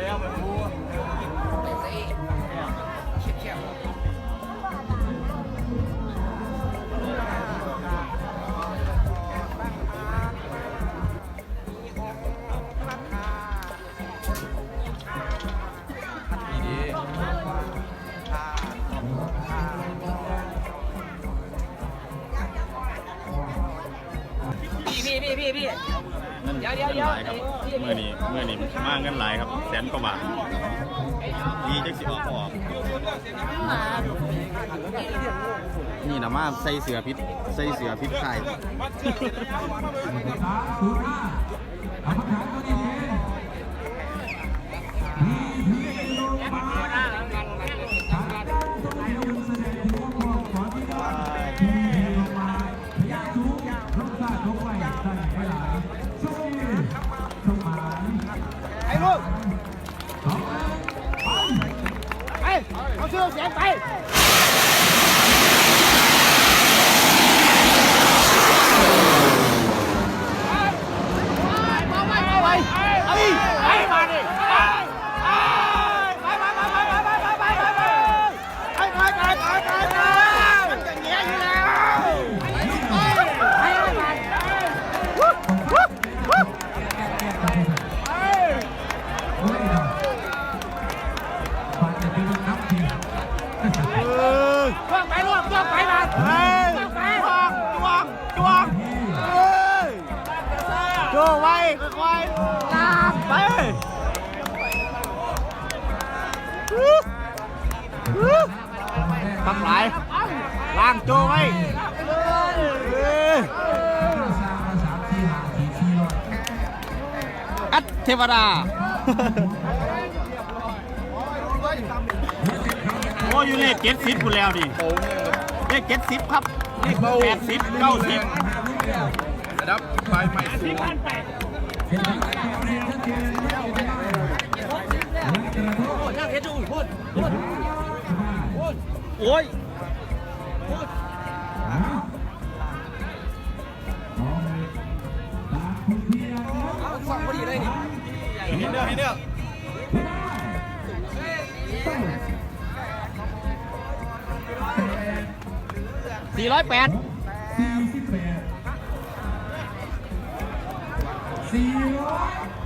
เดี๋ยวไปพูดเดี๋ยวไปเขียบเขียบ พี่พี่พี่พี่นั่นเดี๋ยวเดี๋ยวเงินหลายครับเดี๋ยวเมื่อนี้เมื่อนี้มาเงินหลายครับ แสนกว่าบาทดีจักสิออกก็ออกนี่นะมาใส่เสือพิษใส่เสือพิษไข่ไอ้ ลูกไปเอาเสื้อเสียงไป ไว้ค่อยๆลากไปทำไรล่างโจ้ไว้อัดเทวดาโอ้ยอยู่เลขเจ็ดสิบคุแล้วดิเลขเจ็ดสิบครับเลขแปดสิบเก้าสิบ รับไฟใหม่สูงโอ้ยฟังพอดีเห็นเด้อเห็นเด้อสี่ร้อยแปด 400